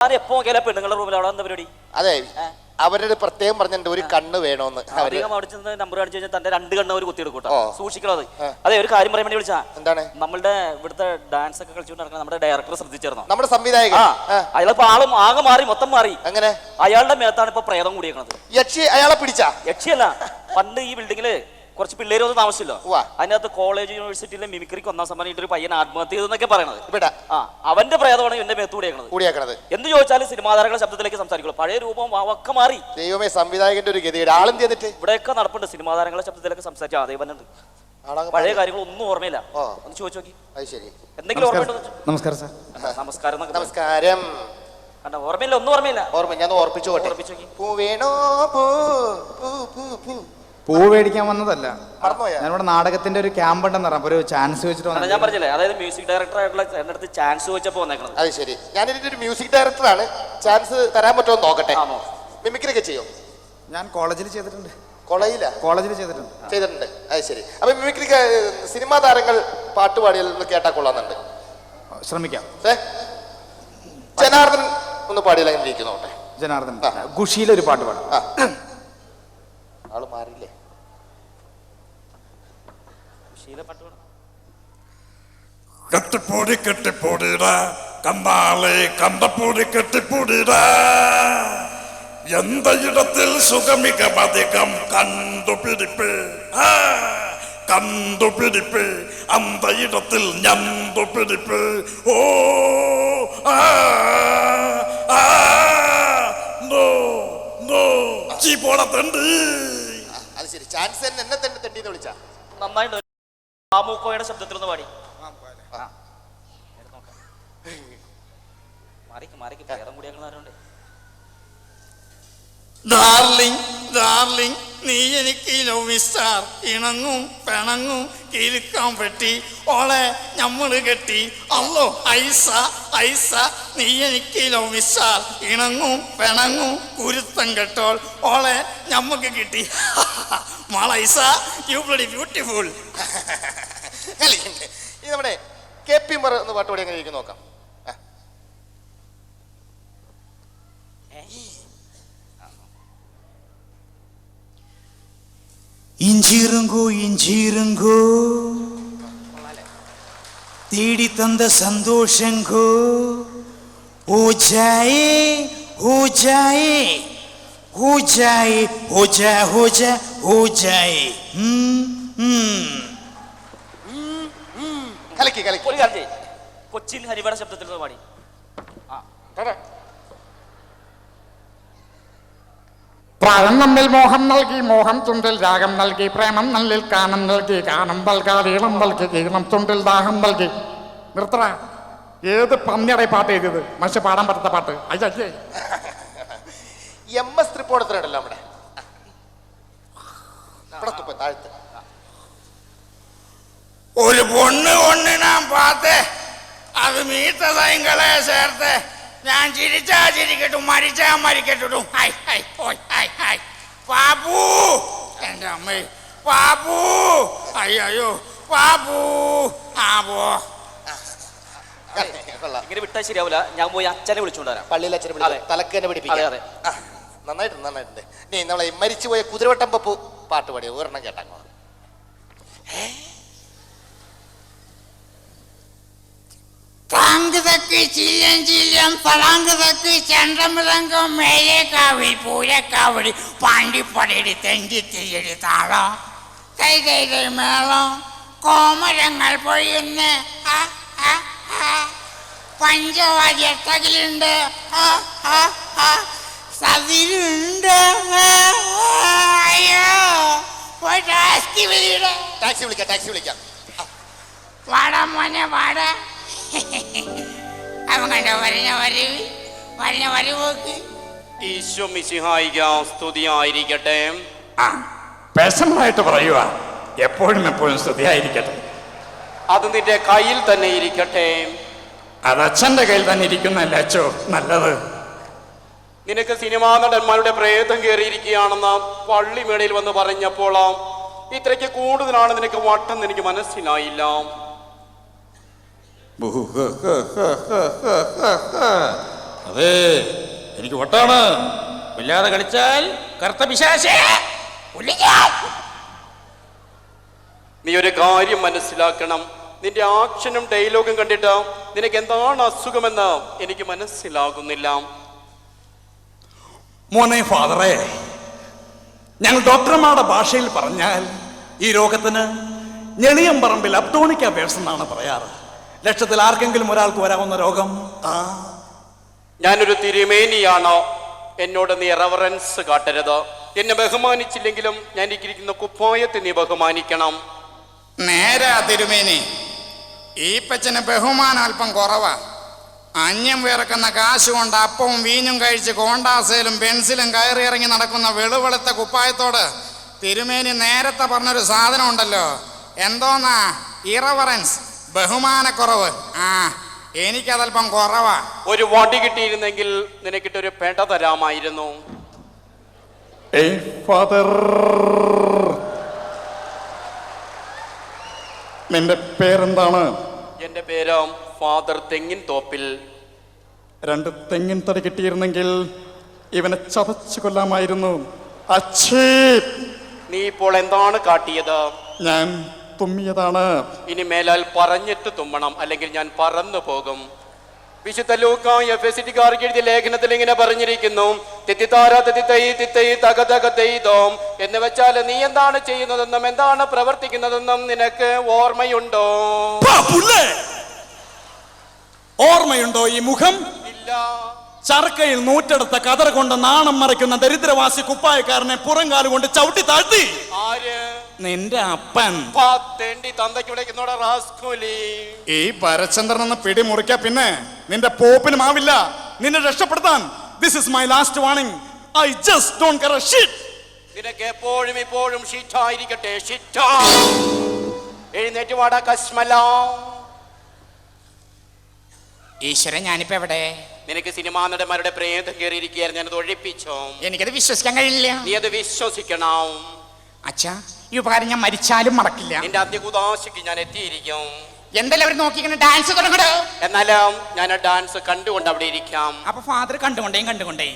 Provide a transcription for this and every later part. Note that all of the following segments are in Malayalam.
എപ്പോ നോക്കിയാലും പെണ്ണുങ്ങളുടെ റൂമിൽ അവിടെ എന്താ പരിപാടി. അതെ അവരുടെ പ്രത്യേകം പറഞ്ഞിട്ടുണ്ട് ഒരു കണ്ണ് വേണോന്ന്. അവർ അധികം അവിടെ ചെന്ന് നമ്പർ കാണിച്ചു കഴിഞ്ഞാൽ തന്റെ രണ്ട് കണ്ണ് ഒരു കുത്തിയെടുക്കൂട്ടോ സൂക്ഷിക്കണത് സൂക്ഷിക്കണം അത്. ഒരു കാര്യം പറയാൻ വേണ്ടി വിളിച്ചാ. എന്താണ്? നമ്മളുടെ ഇവിടുത്തെ ഡാൻസ് ഒക്കെ കളിച്ചുകൊണ്ട് നടക്കുന്ന നമ്മുടെ ഡയറക്ടർ ശ്രദ്ധിച്ചിരുന്നു? നമ്മുടെ സംവിധായകൻ. അയാളിപ്പോ ആളും ആകെ മാറി മൊത്തം മാറി. അങ്ങനെ അയാളുടെ മേത്താണ് ഇപ്പൊ പ്രേതം കൂടിയേക്കണത്. യക്ഷി അയാളെ പിടിച്ചാ? യക്ഷിയല്ല പണ്ട് ഈ ബിൽഡിങ്ങിൽ കുറച്ച് പിള്ളേര് ഒന്നും താമസിച്ചില്ല. അതിനകത്ത് കോളേജ് യൂണിവേഴ്സിറ്റിയിലെ മിമിക്രിക്ക് ഒന്നാം സമ്മാനിട്ട് ഒരു പയ്യൻ ആത്മഹത്യ ചെയ്തെന്നൊക്കെ പറയണത്. ഇവിടെ. ആ അവന്റെ പ്രേതമാണ് എന്റെ മേത്ത് കൂടിയേക്കണത്. കൂടിയാക്കണത്. എന്ത് ചോദിച്ചാലും സിനിമാ താരങ്ങളുടെ ശബ്ദത്തിലേക്ക് സംസാരിക്കുള്ളൂ. പഴയ രൂപം ഒക്കെ മാറി. ദൈവമേ സംവിധായകന്റെ ഒരു ഗതിയുടെ ആളും ചെയ്തിട്ട്? ഇവിടെയൊക്കെ നടപ്പുണ്ട് സിനിമാ താരങ്ങളുടെ ശബ്ദത്തിലൊക്കെ സംസാരിച്ച അതേ ദൈവനുണ്ട് പഴയ കാര്യങ്ങൾ ഒന്നും ഓർമ്മയില്ല. ഒന്ന് ചോദിച്ചു നോക്കി. അത് ശരി. എന്തെങ്കിലും ഓർമ്മയുണ്ടോ? നമസ്കാരം സാർ. നമസ്കാരം നമസ്കാരം. കണ്ടോ ഓർമ്മയില്ല ഒന്നും ഓർമ്മയില്ല. ഓർമ്മ ഞാൻ ഓർപ്പിച്ചു ഓർപ്പിച്ചു നോക്കി. പൂ വേണോ? പൂ പൂ പൂ. പൂ മേടിക്കാൻ വന്നതല്ല. മറന്നുപോയാ? ഞാനിവിടെ നാടകത്തിന്റെ ഒരു ക്യാമ്പ് ഉണ്ടെന്ന് പറഞ്ഞു അപ്പൊ ഒരു ചാൻസ് വെച്ചിട്ട് കാരണം ഞാൻ വന്നതാ. പറഞ്ഞില്ലേ അതായത് മ്യൂസിക് ഡയറക്ടർ ആയിട്ടുള്ള എന്റെ അടുത്ത് ചാൻസ് ചോദിച്ചപ്പോ വന്നേക്കണത് അത് ശരി. ഞാൻ ഇതിന്റെ ഒരു മ്യൂസിക് ഡയറക്ടറാണ് ചാൻസ് തരാൻ പറ്റുമോ എന്ന് നോക്കട്ടെ. ആണോ? മിമിക്രി ഒക്കെ ചെയ്യോ? ഞാൻ കോളേജിൽ ചെയ്തിട്ടുണ്ട്. കൊളയില്ല കോളേജിൽ ചെയ്തിട്ടുണ്ട്. ചെയ്തിട്ടുണ്ട്. അത് ശരി. അപ്പൊ മിമിക്രി സിനിമാ താരങ്ങൾ പാട്ടുപാടിയിൽ നിന്ന് കേട്ടാ കൊള്ളാന്നുണ്ട് ശ്രമിക്കാം. ഏ? ജനാർദ്ദൻ ഒന്ന് പാടിയില്ല അങ്ങനെ ഇരിക്കുന്നോട്ടെ ജനാർദ്ദൻ. ആ. ഖുഷിയിലെ ഒരു പാട്ട് പാടാം. ആ. ആൾ മാറിയില്ലേ. കെട്ടിപ്പൂടി കെട്ടിപ്പൂടിട കമ്പാളെ കണ്ടപ്പൂടി കെട്ടിപ്പൂടിട. എന്ത ഇടത്തിൽ സുഖമികമധികം കണ്ടുപിടിപ്പ് കണ്ടുപിടിപ്പ് അന്ത ഇടത്തിൽ ഞണ്ടുപിടിപ്പ് ഓ ആ ആ നോ നോ. ചീ പോണ അത് ശരി. ചാൻസ് എന്നെ തന്നെ തണ്ടി എന്ന് വിളിച്ചാ. നന്നായിട്ട് ആമൂക്കോയുടെ ശബ്ദത്തിലൊന്ന് പാടി. ആ. എടുത്ത് നോക്കാം. മാറിക്ക് മാറിക്ക് പ്രേതം കൂടിയാക്കുന്നവരുണ്ട് ഡാർലിംഗ് ഡാർലിംഗ് നീ എനിക്ക് ലവ് സ്റ്റാർ ഇണങ്ങും പിണങ്ങും കിരുക്കാൻ പറ്റി. ഓളെ ഞമ്മൾ കെട്ടി. അല്ലോ ഐസ ഐസ നീ എനിക്ക് ലവ് സ്റ്റാർ ഇണങ്ങും പിണങ്ങും കുരുത്തം കെട്ടോൾ. ഓളെ ഞമ്മക്ക് കിട്ടി. മാളൈസ യു ബ്ലഡി ബ്യൂട്ടിഫുൾ കളിക്കണ്ടേ ഈ നമ്മുടെ കെ പി മർ എന്ന് പാട്ടുപാടി എങ്ങനെ ഇരിക്കും നോക്കാം ആ. இஞ்சிருங்கோ இஞ்சிருங்கோ தேடி தந்த சந்தோஷங்கோ ஓ ஜாயே ஓ ஜாயே ஓ ஜாயே ஓ ஜா ஓ ஜா ஓ ஜாயே ம் ம் കലക്കി കലക്കി ഒരു കാര്യം ചെയ്യ്. കൊച്ചിൻ ഹരിവയുടെ ശബ്ദത്തിലൊന്ന് പാടി. പ്രായം നമ്മിൽ മോഹം നൽകി മോഹം തുണ്ടിൽ രാഗം നൽകി പ്രേമം നല്ലിൽ കാനം നൽകി കാനം നൽകാതെ ഈണം നൽകി ഈണം തുണ്ടിൽ ദാഹം നൽകി. നിർത്തറ ഏത് പന്നിയുടെ പാട്ട് എഴുതിയത്? മനുഷ്യ പാടാൻ പറ്റാത്ത പാട്ട്. അയ്യേ എം എസ് തൃപ്പോണത്തിനുണ്ടല്ലോ നമ്മുടെ. ഇവിടെ തുപ്പ താഴത്ത്. ഒരു പൊണ്ണ് ഒന്ന് ഞാൻ പാത്തേ. അത് മീത്ത സൈങ്കളെ ചേർത്ത്. ഞാൻ ചിരിച്ചാ ചിരിക്കട്ടും മരിച്ചാ മരിക്കട്ടും. ഹൈ ഹൈ ഓയ് ഹൈ ഹായ് പാപ്പു! എന്റെ അമ്മ പാപ്പു! അയ്യോ പാപ്പു! ആ പോ. ഇങ്ങനെ വിട്ടാൽ ശരിയാവില്ല ഞാൻ പോയി അച്ഛനെ വിളിച്ചുകൊണ്ടുവരാം പള്ളിയിൽ അച്ഛനെ. വിളിക്കാം തലക്ക് തന്നെ പിടിപ്പിക്കാം. അതെ. നന്നായിട്ടുണ്ട് നന്നായിട്ടുണ്ട്. നീ നമ്മളെ മരിച്ചു മരിച്ചുപോയ കുതിരവട്ടം പപ്പു പാട്ട് പാടിയ ഒരെണ്ണം കേട്ടാ താങ്ക് തക്ക് ചില്ലം ചില്ലം പളാങ്ക് തക്ക് ചന്ദ്രമൃതങ്കം മേലേക്കാവിൽ പൂരക്കാവടി പാണ്ടിപ്പടയുടെ തെഞ്ചിത്തിരി താളം. കൈ കൈ കൈ മേളം. കോമരങ്ങൾ പൊഴിയുന്ന. പഞ്ചവാദ്യ തകിലുണ്ട്. സതിരുണ്ട് അയ്യോ. പോയി ടാസ്കി വിളിയുടെ. ടാക്സി വിളിക്കാം ടാക്സി വിളിക്കാം. വാടാ മോനെ വാടാ. വരവ് വരവോക്ക്. ഈശോ മിശിഹായിക്കാം സ്തുതിയായിരിക്കട്ടെ. പേഴ്സണലായിട്ട് പറയുക എപ്പോഴും എപ്പോഴും സ്തുതിയായിരിക്കട്ടെ. അത് നിന്റെ കയ്യിൽ തന്നെ ഇരിക്കട്ടെ. അത് അച്ഛന്റെ കയ്യിൽ തന്നെ ഇരിക്കുന്നല്ല അച്ചോ നല്ലത്. നിനക്ക് സിനിമാ നടന്മാരുടെ പ്രേതം കയറിയിരിക്കുകയാണെന്ന് പള്ളിമേടയിൽ വന്ന് പറഞ്ഞപ്പോൾ ഇത്രയ്ക്ക് കൂടുതലാണ് നിനക്ക് വട്ടം എനിക്ക് മനസ്സിലായില്ല. അതെ എനിക്ക് വട്ടാണ്. ഇല്ലാതെ കളിച്ചാൽ കറുത്ത പിശാശേ. നീ ഒരു കാര്യം മനസ്സിലാക്കണം. നിന്റെ ആക്ഷനും ഡയലോഗും കണ്ടിട്ട് നിനക്ക് എന്താണ് അസുഖമെന്ന് എനിക്ക് മനസ്സിലാകുന്നില്ല. മോനെ ഫാദറെ ഞങ്ങൾ ഡോക്ടർമാരുടെ ഭാഷയിൽ പറഞ്ഞാൽ ഈ രോഗത്തിന് ഞെളിയം പറമ്പിൽ അപ്റ്റോണിക്ക പേഴ്സ് എന്നാണ് പറയാറ്. ലക്ഷത്തിൽ ആർക്കെങ്കിലും ഒരാൾക്ക് വരാവുന്ന രോഗം? ആ. ഞാനൊരു തിരുമേനിയാണോ? എന്നോട് നീ റെവറൻസ് കാട്ടരുത്. എന്നെ ബഹുമാനിച്ചില്ലെങ്കിലും ഞാൻ ഇരിക്കുന്ന കുപ്പായത്തെ നീ ബഹുമാനിക്കണം. നേരാ തിരുമേനി. ഈപ്പച്ചന് പച്ചന് ബഹുമാനം അല്പം കുറവാ. അന്യം വിറക്കുന്ന കാശ് കൊണ്ട് അപ്പവും വീഞ്ഞും കഴിച്ച് കോണ്ടാസയിലും പെൻസിലും കയറി ഇറങ്ങി നടക്കുന്ന വെളുവെളുത്ത കുപ്പായത്തോട് തിരുമേനി നേരത്തെ പറഞ്ഞൊരു സാധനം ഉണ്ടല്ലോ എന്തോന്നാ? ഇറവറൻസ് ബഹുമാനക്കുറവ്. ആ എനിക്കതല്പം കുറവാ. ഒരു വടി കിട്ടിയിരുന്നെങ്കിൽ നിനക്കിട്ടൊരു പേട്ട തരാമായിരുന്നു. നിന്റെ പേരെന്താണ്? എന്റെ പേര് ഫാദർ തെങ്ങിൻ തോപ്പിൽ. രണ്ട് തെങ്ങിൻ തടി കിട്ടിയിരുന്നെങ്കിൽ ഇവനെ ചതച്ചു കൊല്ലാമായിരുന്നു. അച്ഛേ. നീ ഇപ്പോൾ എന്താണ് കാട്ടിയത്? ഞാൻ തുമ്മിയതാണ്. ഇനി മേലാൽ പറഞ്ഞിട്ട് തുമ്മണം അല്ലെങ്കിൽ ഞാൻ പറന്നു പോകും. വിശുദ്ധ ലൂക്ക എഫ് എസ് ടിക്കാർക്ക് എഴുതിയ ലേഖനത്തിൽ ഇങ്ങനെ പറഞ്ഞിരിക്കുന്നു തെത്തിത്താര തെത്തിത്തൈ തിത്തൈ തക തക തെയ്തോം. എന്ന് വെച്ചാൽ നീ എന്താണ് ചെയ്യുന്നതെന്നും എന്താണ് പ്രവർത്തിക്കുന്നതെന്നും നിനക്ക് ഓർമ്മയുണ്ടോ? ഓർമ്മയുണ്ടോ ഈ മുഖം? ഇല്ല. ചർക്കയിൽ നൂറ്റെടുത്ത കതർ കൊണ്ട് നാണം മറയ്ക്കുന്ന ദരിദ്രവാസി കുപ്പായക്കാരനെ പുറങ്കാലുകൊണ്ട് കൊണ്ട് ചവിട്ടി താഴ്ത്തി. ആര്? നിന്റെ അപ്പൻ. പാത്തേണ്ടി തന്തയ്ക്ക് വിളിക്കുന്നോടെ റാസ്കൂലി. ഈ പരചന്ദ്രൻ എന്ന് പിടി മുറിക്ക പിന്നെ. നിന്റെ പോപ്പിനും മാവില്ല. നിന്നെ രക്ഷപ്പെടുത്താൻ. This is my last warning I just don't care shit നിനക്ക് എപ്പോഴും ഇപ്പോഴും ഷിറ്റായിരിക്കട്ടെ ഷിറ്റ എഴുന്നേറ്റ് വാടാ കശ്മല. ഈശ്വരൻ ഞാനിപ്പോ എവിടെ? നിനക്ക് സിനിമാ നടന്മാരുടെ പ്രേതം കയറിയിരിക്കുകയായിരുന്നു. ഞാനത് ഒഴിപ്പിച്ചോ? എനിക്കത് വിശ്വസിക്കാൻ കഴിയില്ല. നീ അത് വിശ്വസിക്കണം. അച്ഛാ ഈ ഉപകാരം ഞാൻ മരിച്ചാലും മറക്കില്ല. നിന്റെ അന്ത്യകുദാശയ്ക്ക് ഞാൻ എത്തിയിരിക്കും. എന്തെല്ലാം അവർ നോക്കി ഡാൻസ് തുടങ്ങടോ എന്നാലും ഞാൻ ആ ഡാൻസ് കണ്ടുകൊണ്ട് അവിടെ ഇരിക്കാം. അപ്പൊ ഫാദർ കണ്ടുകൊണ്ടേ കണ്ടുകൊണ്ടേ.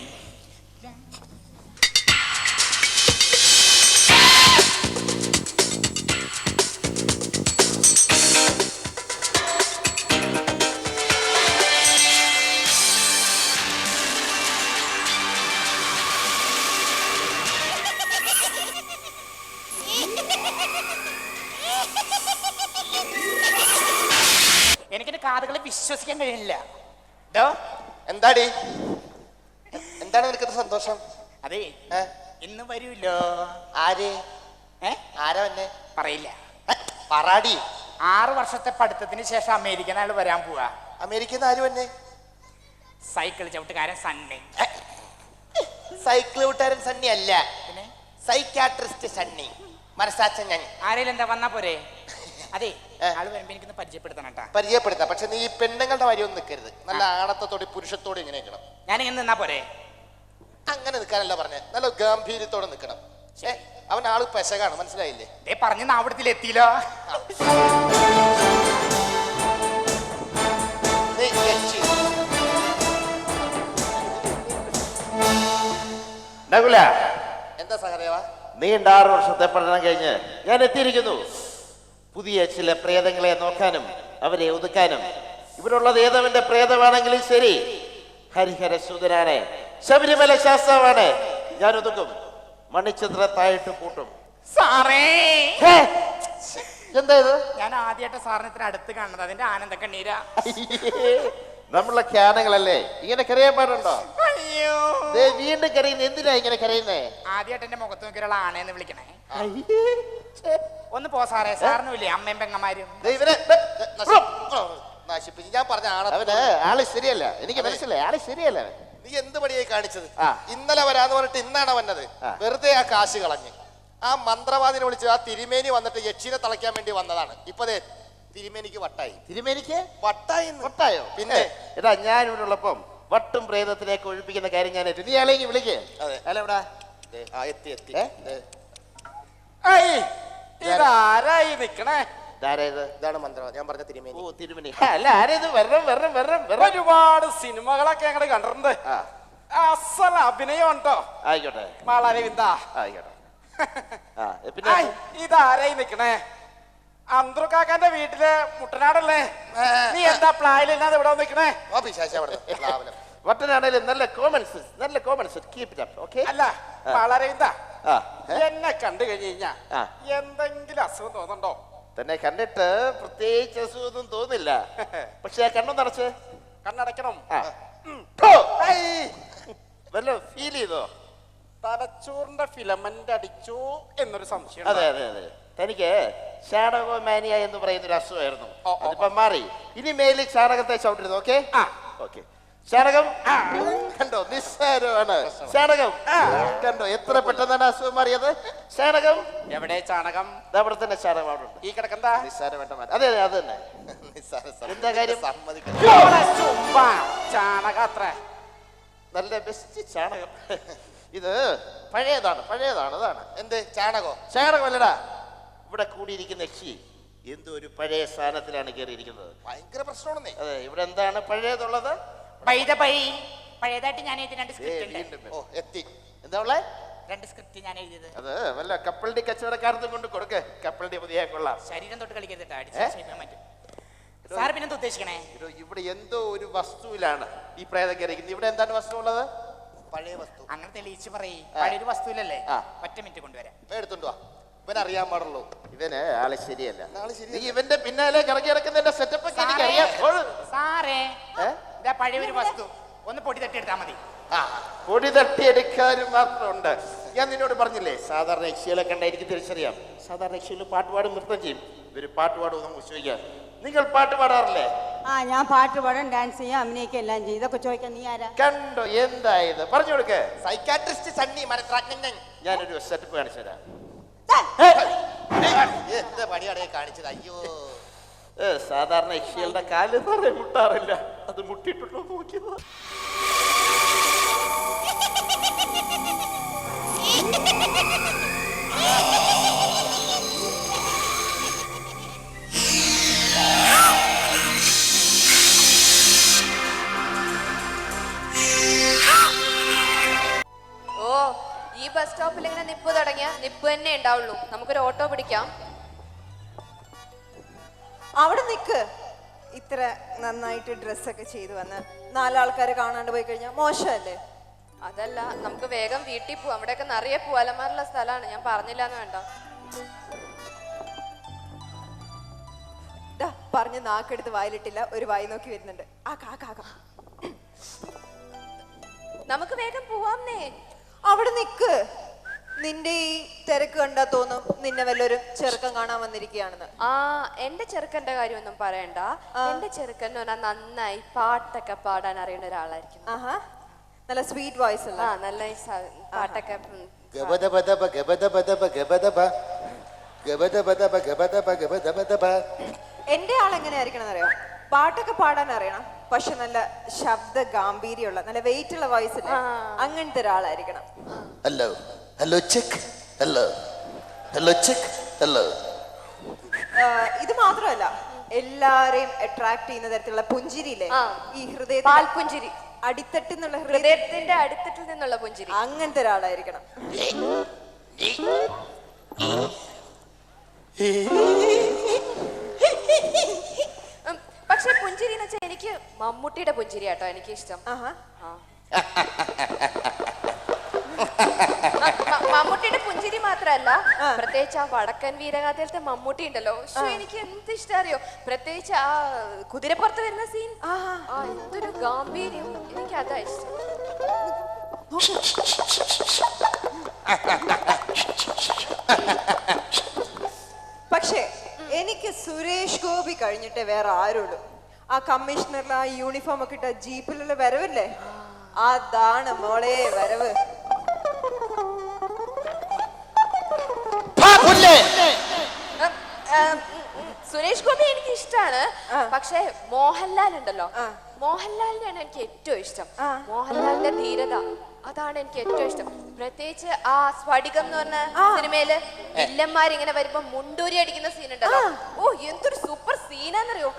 വിശ്വസിക്കാൻ കഴിയില്ല എന്താടി? എന്താണ് നിനക്ക് സന്തോഷം? അതെ ഏ? ഇന്ന് വരൂല്ലോ ആര്? ഏ? ആരാ വന്നെ? പറയില്ല. പറാടി. ആറ് വർഷത്തെ പഠിത്തത്തിന് ശേഷം അമേരിക്കൻ ആൾ വരാൻ പോവാ. അമേരിക്കന്ന് ആര് വന്നെ? സൈക്കിൾ ചവിട്ടുകാരൻ സണ്ണി. സൈക്കിൾ കൂട്ടുകാരൻ സണ്ണി അല്ല. പിന്നെ? സൈക്യാട്രിസ്റ്റ് സണ്ണി. മനസ്സാച്ചൻ ഞാൻ. ആരേലും എന്താ വന്നാ പോരെ? അതെ. ആൾ വരുമ്പോ എനിക്കൊന്ന് പരിചയപ്പെടുത്തണം കേട്ടാ. പരിചയപ്പെടുത്താം. പക്ഷെ നീ ഈ പെണ്ണുങ്ങളുടെ വരി ഒന്നും നിൽക്കരുത് നല്ല ആണത്തോടെ പുരുഷത്തോടെ ഇങ്ങനെ നിൽക്കണം ഞാൻ ഇങ്ങനെ നിന്നാ പോരെ? അങ്ങനെ നിൽക്കാനല്ല പറഞ്ഞത് നല്ല ഗാംഭീര്യത്തോടെ നിൽക്കണം ഏ അവൻ ആൾ പെശകാണ്. മനസ്സിലായില്ലേ? ദേ പറഞ്ഞ് നാവിടത്തിൽ എത്തിയില്ലോ. എന്താ സഹദേവ? നീ ആറ് വർഷത്തെ പഠനം കഴിഞ്ഞ് ഞാൻ എത്തിയിരിക്കുന്നു. പുതിയ ചില പ്രേതങ്ങളെ നോക്കാനും അവരെ ഒതുക്കാനും. ഇവിടുള്ളത് ഏതവന്റെ പ്രേതമാണെങ്കിലും ശരി. ഹരിഹര സുതരാണ് ശബരിമല ശാസ്ത്രമാണ് ഞാൻ ഒതുക്കും. മണിച്ചന്ദ്ര താഴിട്ട് പൂട്ടും. സാറേ! എന്താ ഇത്? ഞാൻ ആദ്യമായിട്ട് സാറിന് ഇത്ര അടുത്ത് കാണുന്നത്. അതിന്റെ ആനന്ദ കണ്ണീരാ. നമ്മളെ ഖ്യാനങ്ങളല്ലേ ഇങ്ങനെ കരയാൻ പാടുണ്ടോ? അയ്യോ ദേ വീണ്ടും കരയുന്നത് എന്തിനാ ഇങ്ങനെ കരയുന്നേ? ആദ്യമായിട്ട് എന്റെ മുഖത്ത് നോക്കിയുള്ള ആണേന്ന് വിളിക്കണേ. ഒന്ന് പോ സാറേ സാറിനും അമ്മയും പെങ്ങന്മാരും. ദേ ഇവനെ ദേ, ദേ, നശി- നശിപ്പിച്ച് ഞാൻ പറഞ്ഞ അവന് ആൾ ശരിയല്ല. എനിക്ക് മനസ്സിലായി. ആൾ ശരിയല്ല അവൻ. നീ എന്ത് പണിയായി കാണിച്ചത്? ആ. ഇന്നലെ വരാന്ന് പറഞ്ഞിട്ട് ഇന്നാണ് വന്നത്. ആ. വെറുതെ ആ കാശ് കളഞ്ഞ്. ആ മന്ത്രവാദിനെ വിളിച്ച് ആ തിരുമേനി വന്നിട്ട് യക്ഷിനെ തളയ്ക്കാൻ വേണ്ടി വന്നതാണ്. ഇപ്പൊ ദേ തിരുമേനിക്ക് വട്ടായി. തിരുമേനിക്ക്? വട്ടായി ഇന്ന്. വട്ടായോ? പിന്നെ എടാ ഞാൻ ഇവിടെ ഉള്ളപ്പം വട്ടും പ്രേതത്തിലേക്ക് ഒഴിപ്പിക്കുന്ന കാര്യം ഞാൻ ഏറ്റു. നീ ആളെങ്കിൽ വിളിക്കേ. അതെ. അല്ല എവിടാ? ദേ, ആ എത്തി എത്തി. ഏ? ദേ. ഇതാരായി നിക്കണേ? ഇതാരേത് ഇതാണ് മന്ത്രവാദി. ഞാൻ പറഞ്ഞ തിരുമേനി. ഓ തിരുമണി അല്ല ആരേത് വരണം വരണം വരണം വരണം ഒരുപാട് സിനിമകളൊക്കെ ഞങ്ങൾ കണ്ടിട്ടുണ്ട്. ആ. അസൽ അഭിനയം ഉണ്ടോ ആയിക്കോട്ടെ. മാളാരവിന്ദ. ആയിക്കോട്ടെ. ആ പിന്നെ ഇതാരായി നിക്കണേ? അന്തർക്കാക്കാന്റെ വീട്ടിലെ മുട്ടനാടല്ലേ? നീ എന്താ പ്ലായിലില്ലാതെ ഇവിടെ നിൽക്കണേ ഓ പിശാശ വട്ടനാണേലും നല്ല കോമൺ സെൻസ് നല്ല common sense keep it up okay അല്ല വളരെന്താ എന്നെ കണ്ടു കഴിഞ്ഞു കഴിഞ്ഞാ എന്തെങ്കിലും അസുഖം തോന്നുന്നുണ്ടോ? തന്നെ കണ്ടിട്ട് പ്രത്യേകിച്ച് അസുഖമൊന്നും തോന്നില്ല. പക്ഷെ കണ്ണു നിറച്ച് കണ്ണടയ്ക്കണം. ആ. ഠോ! വല്ല ഫീൽ ചെയ്തോ? തലച്ചോറിന്റെ ഫിലമെന്റ് അടിച്ചു എന്നൊരു സംശയം അതെ അതെ അതെ. തനിക്ക് ചാണകോമാനിയ എന്ന് പറയുന്ന ഒരു അസുഖമായിരുന്നു അതിപ്പം മാറി. ഇനി മേലിൽ ചാണകത്തെ ചവിട്ടരുത് ഓക്കെ. ഓക്കെ. ചാണകം കണ്ടോ നിസ്സാരമാണ്. ചാണകം കണ്ടോ എത്ര പെട്ടെന്നാണ് അസുഖം മാറിയത്? ചാണകം എവിടെ ചാണകം? അവിടെ തന്നെ ചാണകം അവിടെ ഉണ്ട്. ഈ കിടക്കെന്താ? നിസ്സാരം വേണ്ട മാറി അതെ അതെ അത് തന്നെ. എന്താ കാര്യം? ചാണകം അത്ര. നല്ല ബെസ്റ്റ് ചാണകം. ഇത് പഴയതാണ് പഴയതാണ് അതാണ്. എന്ത്? ചാണകോ? ചാണകമല്ലടാ. ഇവിടെ കൂടിയിരിക്കുന്ന യക്ഷി എന്തോ ഒരു പഴയ സ്ഥാനത്തിലാണ് കയറിയിരിക്കുന്നത്. ഭയങ്കര പ്രശ്നമാണെന്നേ. അതെ ഇവിടെ എന്താണ് പഴയതുള്ളത്? പഴയതായിട്ട് ഞാൻ എഴുതി രണ്ട് സ്ക്രിപ്റ്റ് ഉണ്ട്. ഓ എത്തി. എന്താ ഉള്ളേ? രണ്ട് സ്ക്രിപ്റ്റ് ഞാൻ എഴുതിയത്. അത് വല്ല കപ്പലിന്റെ കച്ചവടക്കാരത്തും കൊണ്ട് കൊടുക്ക്. കപ്പലിന്റെ പുതിയ കൊള്ളാം. ശരീരം തൊട്ട് കളിക്കരുത് സാർ പിന്നെന്താ ഉദ്ദേശിക്കണേ? ഇവിടെ എന്തോ ഒരു വസ്തുവിലാണ് ഈ പ്രേതം കയറിയിരിക്കുന്നത്. ഇവിടെ എന്താണ് വസ്തു ഉള്ളത് പഴയ വസ്തു. അങ്ങനെ തെളിയിച്ച് പറയ്. പഴയൊരു വസ്തുവിലല്ലേ. ഒറ്റ മിനിറ്റ് കൊണ്ടുവരാം. എടുത്തോണ്ട് വാ. ഇവൻ അറിയാൻ പാടുള്ളൂ. ഇവന് ആൾ ശരിയല്ല. നീ ഇവന്റെ പിന്നാലെ കറങ്ങി ഇറക്കുന്നതിന്റെ സെറ്റപ്പ് ഒക്കെ എനിക്കറിയാം സാറേ? ഇതാ പഴയ ഒരു വസ്തു. ഒന്ന് പൊടി തട്ടിയെടുത്താൽ മതി. ആ പൊടി തട്ടിയെടുക്കാനും മാത്രമുണ്ട്. ഞാൻ നിന്നോട് പറഞ്ഞില്ലേ സാധാരണ യക്ഷികളെ കണ്ട എനിക്ക് തിരിച്ചറിയാം. സാധാരണ യക്ഷികൾ പാട്ടുപാടും നൃത്തം ചെയ്യും. ഇവർ പാട്ടുപാടും നമുക്ക് ചോദിക്കാം. നിങ്ങൾ പാട്ട് പാടാറില്ലേ? ആ ഞാൻ പാട്ട് പാടാൻ ഡാൻസ് ചെയ്യാം അഭിനയിക്കുക എല്ലാം ചെയ്യും. ഇതൊക്കെ ചോദിക്കാൻ നീ ആരാ? കണ്ടോ എന്തായത് പറഞ്ഞു കൊടുക്കേ. സൈക്കാട്രിസ്റ്റ് സണ്ണി മനസ്സിലാക്കി ഞാനൊരു സെറ്റപ്പ് കാണിച്ചു തരാം അയ്യോ സാധാരണ യക്ഷികളുടെ കാൽ നിറയെ മുട്ടാറില്ല. അത് മുട്ടിട്ടുണ്ടോ നോക്കിയത്. സ്റ്റോപ്പിൽ ഇങ്ങനെ നിപ്പ് തുടങ്ങിയ നിപ്പ് തന്നെ ഉണ്ടാവുള്ളൂ. നമുക്കൊരു ഓട്ടോ പിടിക്കാം. അവിടെ നിക്ക്. ഇത്ര നന്നായിട്ട് ഡ്രസ്സൊക്കെ ചെയ്തു വന്ന് നാലാൾക്കാരെ കാണാണ്ട് പോയി കഴിഞ്ഞാൽ മോശമല്ലേ? അതല്ല നമുക്ക് വേഗം വീട്ടിൽ പോവാം. അവിടെയൊക്കെ നിറയെ പൂവാലന്മാരുള്ള സ്ഥലമാണ്. ഞാൻ പറഞ്ഞില്ല എന്ന് വേണ്ട പറഞ്ഞ് നാക്കെടുത്ത് വായിലിട്ടില്ല. ഒരു വായി നോക്കി വരുന്നുണ്ട്. ആ കാ കാ കാ. നമുക്ക് വേഗം പോവാം അവിടെ നിക്ക്. നിന്റെ ഈ തിരക്ക് കണ്ടാ തോന്നും നിന്നെ വല്ലൊരു ചെറുക്കം കാണാൻ വന്നിരിക്കുകയാണെന്ന്. ആ എന്റെ ചെറുക്കന്റെ കാര്യമൊന്നും പറയണ്ട. എന്റെ ചെറുക്കൻ എന്ന് പറഞ്ഞാൽ നന്നായി പാട്ടൊക്കെ പാടാൻ അറിയുന്ന ഒരാളായിരിക്കും. ആഹാ നല്ല സ്വീറ്റ് വോയിസ് ആ അല്ല നല്ല ഈ സ- പാട്ടൊക്കെ ഉം, ഗബദബദബ ഗബദബദബ ഗബദബ. ഗബദബദബ ഗബദബ ഗബദബദബ. എന്റെ ആൾ അറിയോ പാട്ടൊക്കെ പാടാൻ അറിയണം. പക്ഷെ നല്ല ശബ്ദ ഗാംഭീര്യമുള്ള നല്ല വെയിറ്റ് ഉള്ള വോയിസ് അല്ലേ? അങ്ങനത്തെ ഒരാളായിരിക്കണം. Hello hello check hello hello check hello ഇത് മാത്രമല്ല എല്ലാരെയും അട്രാക്ട് ചെയ്യുന്ന തരത്തിലുള്ള പുഞ്ചിരിയില്ലേ ആ. ഈ ഹൃദയത്തിൽ പാൽപുഞ്ചിരി. അടിത്തട്ടിൽ നിന്നുള്ള ഹൃദയം ഹൃദയത്തിന്റെ അടിത്തട്ടിൽ നിന്നുള്ള പുഞ്ചിരി. അങ്ങനത്തെ ഒരാളായിരിക്കണം. ഉം, പക്ഷെ പുഞ്ചിരി എന്ന് വെച്ചാൽ എനിക്ക് മമ്മൂട്ടിയുടെ പുഞ്ചിരി കേട്ടോ എനിക്ക് ഇഷ്ടം ആഹാ പുഞ്ചിരി മാത്രല്ല പ്രത്യേകിച്ച് ആ വടക്കൻ വീരഗാഥയിലത്തെ മമ്മൂട്ടി ഉണ്ടല്ലോ. എനിക്ക് എന്ത് ഇഷ്ടം അറിയോ? പ്രത്യേകിച്ച് ആ കുതിരപ്പുറത്ത് വരുന്ന സീൻ എന്തൊരു ഗാംഭീര്യം. എനിക്ക് അതാ ഇഷ്ടം. പക്ഷേ എനിക്ക് സുരേഷ് ഗോപി കഴിഞ്ഞിട്ടേ വേറെ ആരുള്ളൂ. ആ കമ്മീഷണറിൽ ആ യൂണിഫോം ഒക്കെ ഇട്ട ജീപ്പിലുള്ള വരവില്ലേ? അതാണ് മോളെ വരവ്. സുരേഷ് ഗോപി എനിക്ക് ഇഷ്ടമാണ് പക്ഷെ മോഹൻലാൽ ഉണ്ടല്ലോ മോഹൻലാലിനെയാണ് എനിക്ക് ഏറ്റവും ഇഷ്ടം മോഹൻലാലിന്റെ ധീരത അതാണ് എനിക്ക് ഏറ്റവും ഇഷ്ടം. പ്രത്യേകിച്ച് ആ സ്ഫടികം എന്ന് പറഞ്ഞ സിനിമയിൽ വില്ലന്മാരിങ്ങനെ വരുമ്പോ മുണ്ടൂരി അടിക്കുന്ന സീൻ ഉണ്ടല്ലോ. ഓ എന്തൊരു സൂപ്പർ സീനാന്നറിയോ